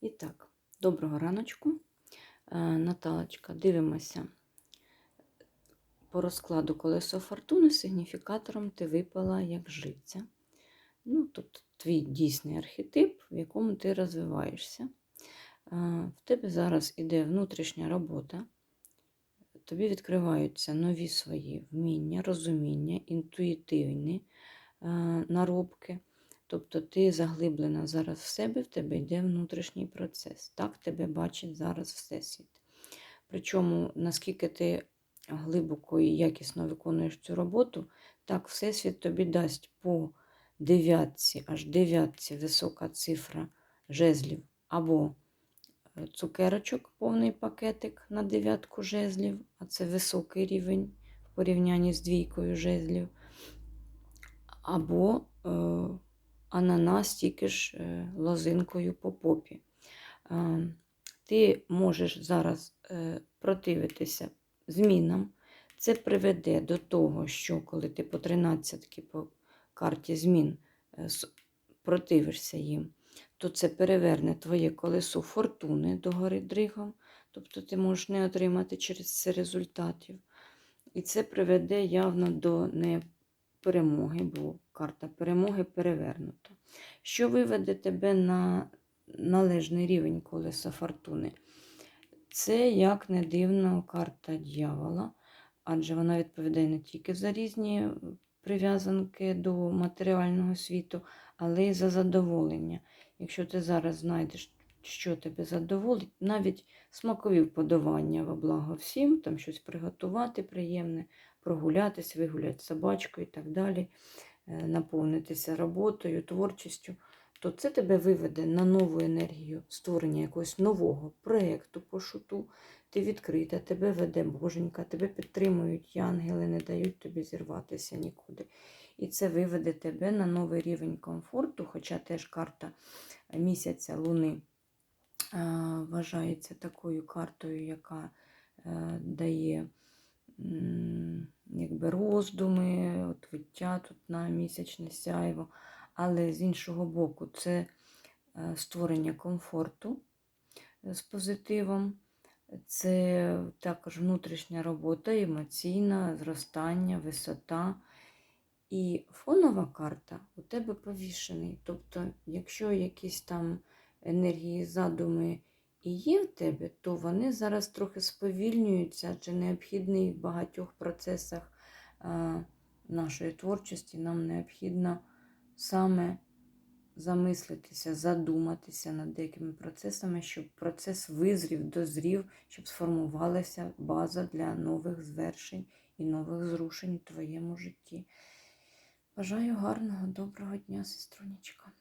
І так, доброго раночку. Е, Наталочка, дивимося по розкладу колесо фортуни сигніфікатором ти випала як жриця. Ну, тобто твій дійсний архетип, в якому ти розвиваєшся. Е, В тебе зараз іде внутрішня робота. Тобі відкриваються нові свої вміння, розуміння, інтуїтивні е, наробки. Тобто ти заглиблена зараз в себе, в тебе йде внутрішній процес. Так тебе бачить зараз Всесвіт. Причому, наскільки ти глибоко і якісно виконуєш цю роботу, так Всесвіт тобі дасть по дев'ятці, аж дев'ятці висока цифра жезлів, або е, цукерочок, повний пакетик на дев'ятку жезлів, а це високий рівень в порівнянні з двійкою жезлів, або е, ананас тільки ж е, лозинкою по попі. Е, Ти можеш зараз е, противитися змінам. Це приведе до того, що коли ти по 13 по карті змін противишся їм, то це переверне твоє колесо фортуни догори дригом, тобто ти можеш не отримати через це результатів. І це приведе явно до неперемоги, бо карта перемоги перевернута. Що виведе тебе на належний рівень колеса фортуни? Це, як не дивно, карта дьявола, адже вона відповідає не тільки за різні прив'язанки до матеріального світу, але й за задоволення. Якщо ти зараз знайдеш, що тебе задоволить, навіть смакові вподобання во благо всім, там щось приготувати приємне, прогулятись, вигуляти собачку і так далі, е, наповнитися роботою, творчістю, то це тебе виведе на нову енергію створення якогось нового проєкту по шуту. Ти відкрита, тебе веде Боженька, тебе підтримують янголи, не дають тобі зірватися нікуди. І це виведе тебе на новий рівень комфорту, хоча теж карта місяця Луни вважається такою картою, яка е, дає якби роздуми, от виття тут на місячне сяйво. Але з іншого боку, це е, створення комфорту е, з позитивом, це також внутрішня робота, емоційна, зростання, висота. І фонова карта у тебе повішений. Тобто, якщо якісь там енергії, задуми і є в тебе, то вони зараз трохи сповільнюються, адже необхідний в багатьох процесах а, нашої творчості нам необхідно саме замислитися, задуматися над деякими процесами, щоб процес визрів, дозрів, щоб сформувалася база для нових звершень і нових зрушень у твоєму житті. Бажаю гарного, доброго дня, сеструнечка.